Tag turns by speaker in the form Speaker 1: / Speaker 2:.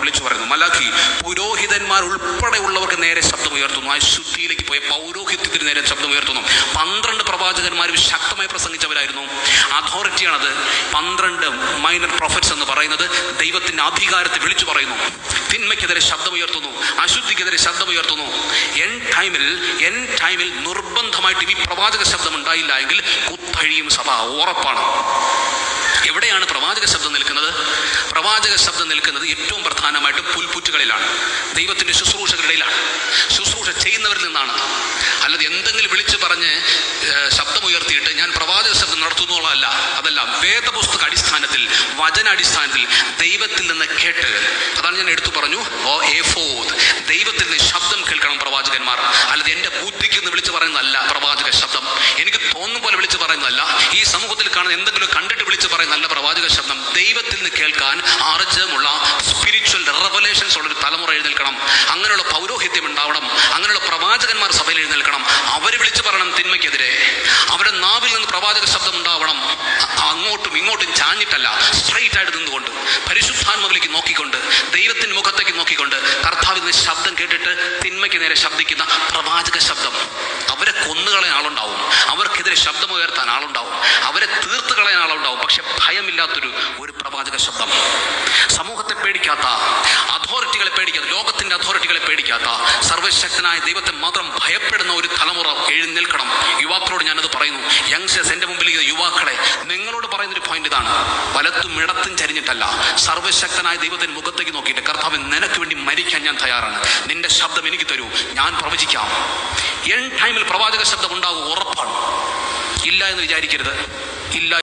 Speaker 1: എന്ന് വിളിച്ചു പറയുന്നു. മലാഖി പുരോഹിതന്മാർ ഉൾപ്പെടെയുള്ളവർക്ക് നേരെ ശബ്ദം ഉയർത്തുന്നു അശുദ്ധിയിലേക്ക് പോയ പൗരോഹിത്യത്തിന് നേരെ ശബ്ദം ഉയർത്തുന്നു പന്ത്രണ്ട് പ്രവാചകന്മാരും ശക്തമായി പ്രസംഗിച്ചവരായിരുന്നു. അതോറിറ്റിയാണത്. പന്ത്രണ്ട് മൈനർ പ്രൊഫറ്റ്സ് എന്ന് പറയുന്നത് ദൈവത്തിന്റെ അധികാരത്തെ വിളിച്ചു പറയുന്നു. തിന്മയ്ക്കെതിരെ ശബ്ദമുയർത്തുന്നു. അശുദ്ധിക്കെതിരെ ശബ്ദം ഉയർത്തുന്നു എൻ ടൈമിൽ എൻ ടൈമിൽ നിർബന്ധമായിട്ട് ഈ പ്രവാചക ശബ്ദം ഉണ്ടായില്ല എങ്കിൽ കുത്തഴിയും സഭ ഉറപ്പാണ്. എവിടെയാണ് പ്രവാചക ശബ്ദം നിൽക്കുന്നത്? പ്രവാചക ശബ്ദം നിൽക്കുന്നത് ഏറ്റവും പ്രധാനമായിട്ട് പുൽപുറ്റുകളിലാണ് ദൈവത്തിന്റെ ശുശ്രൂഷകളിലാണ് ശുശ്രൂഷ ചെയ്യുന്നവരിൽ നിന്നാണ്. അല്ലാതെ എന്തെങ്കിലും വിളിച്ചു പറഞ്ഞ് ശബ്ദമുയർത്തിയിട്ട് ഞാൻ പ്രവാചക ശബ്ദം നടത്തുന്നതല്ല അതല്ല വേദപുസ്തക അടിസ്ഥാനത്തിൽ വചനാടിസ്ഥാനത്തിൽ ദൈവത്തിൽ നിന്ന് കേട്ട് അതാണ് ഞാൻ എടുത്തു പറഞ്ഞു ഓ എ ദൈവത്തിൽ നിന്ന് ശബ്ദം കേൾക്കണം പ്രവാചകന്മാർ. അല്ലാതെ എന്റെ ബുദ്ധിക്ക് നിന്ന് വിളിച്ചു പറയുന്നതല്ല പ്രവാചക ശബ്ദം. എനിക്ക് തോന്നും പോലെ വിളിച്ചു പറയുന്നതല്ല. ഈ സമൂഹത്തിൽ കാണുന്ന എന്തെങ്കിലും കണ്ടിട്ട് വിളിച്ച് പറയും നല്ല പ്രവാചക ശബ്ദം. ദൈവത്തിൽ നിന്ന് കേൾക്കാൻ ആർജമുള്ള സ്പിരിച്വൽ റെവലേഷൻസ് ഉള്ള ഒരു തലമുറ എഴുന്നേൽക്കണം. അങ്ങനെയുള്ള പൗരോഹിത്യം ഉണ്ടാവണം. അങ്ങനെയുള്ള പ്രവാചകന്മാർ സഭയിൽ എഴുന്നേൽക്കണം. അവർ വിളിച്ചു പറയണം തിന്മയ്ക്കെതിരെ. അവരുടെ നാവിൽ നിന്ന് പ്രവാചക ശബ്ദം ഉണ്ടാവണം. അങ്ങോട്ടും ഇങ്ങോട്ടും ചാഞ്ഞിട്ടല്ല സ്ട്രൈറ്റ് ആയിട്ട് നിന്നുകൊണ്ട് പരിശുദ്ധാത്മാവിലേക്ക് നോക്കിക്കൊണ്ട് ദൈവത്തിന്റെ മുഖത്തേക്ക് നോക്കിക്കൊണ്ട് കർത്താവിൽ നിന്ന് ശബ്ദം കേട്ടിട്ട് തിന്മയ്ക്ക് നേരെ ശബ്ദിക്കുന്ന പ്രവാചക ശബ്ദം. അവരെ കൊന്നുകളയാൻ ആളുണ്ടാവും. അവർക്കെതിരെ ശബ്ദമുയർത്താൻ ആളുണ്ടാവും. അവരെ തീർത്ത് കളയാൻ ആളുണ്ടാവും. പക്ഷെ ഭയമില്ലാത്തൊരു ഒരു പ്രവാചക ശബ്ദം. സമൂഹത്തെ പേടിക്കാത്ത അതോറിറ്റികളെ പേടിക്കാത്ത ലോകത്തിന്റെ അതോറിറ്റികളെ പേടിക്കാത്ത സർവശക്തനായ ദൈവത്തെ മാത്രം ഭയപ്പെടുന്ന ഒരു തലമുറ എഴുന്നേൽക്കണം. യുവാക്കളോട് ഞാനത് പറയുന്നു. യങ്സ്റ്റേഴ്സ് എന്റെ മുമ്പിൽ യുവാക്കളെ നിങ്ങളോട് പറയുന്ന ഒരു പോയിന്റ് ഇതാണ്. വലത്തും ഇടത്തും ചരിഞ്ഞിട്ടല്ല. സർവശക്തനായ ദൈവത്തിന് മുഖത്തേക്ക് നോക്കിയിട്ട് കർത്താവ് നിനക്ക് വേണ്ടി മരിക്കാൻ ഞാൻ തയ്യാറാണ്. നിന്റെ ശബ്ദം എനിക്ക് തരൂ. ഞാൻ പ്രവചിക്കാം. എൻ ടൈമിൽ പ്രവാചക ശബ്ദം ഉണ്ടാകും ഉറപ്പാണ്. ഇല്ല എന്ന് വിചാരിക്കരുത്. ഇല്ല